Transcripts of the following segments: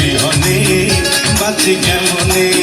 জীবনে বাঁচি কেমনে?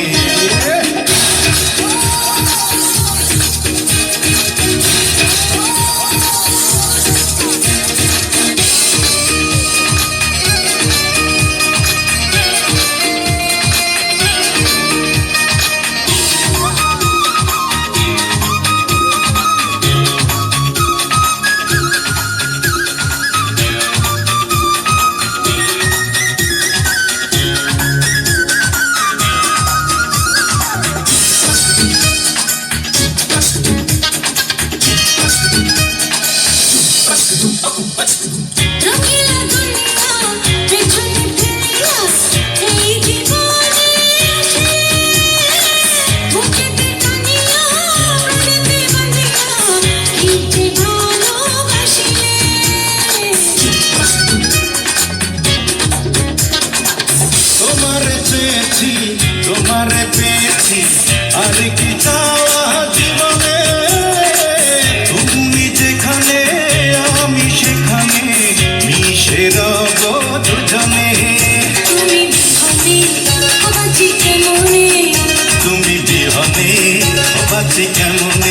পেয়েছি আর কি চাওয়া জীবনে? তুমি যেখানে আমি সেখানে মিশে রব দুজনে। তুমি বিহনে বাঁচি কেমনে তুমি বিহনে বাঁচি কেমনে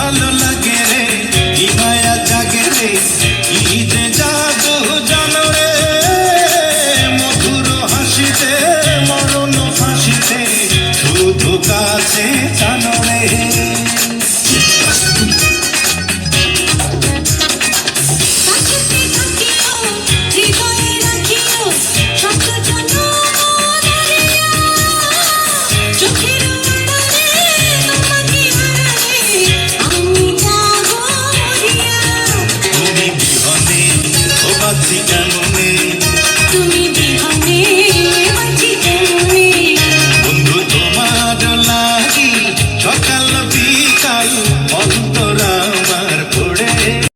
ভালো লাগে রে ইমায়া জাগে রে, ঈদে জাদু জানো রে। মধুর হাসিতে, মরণ হাসিতে শুধু কাছে জানো রে।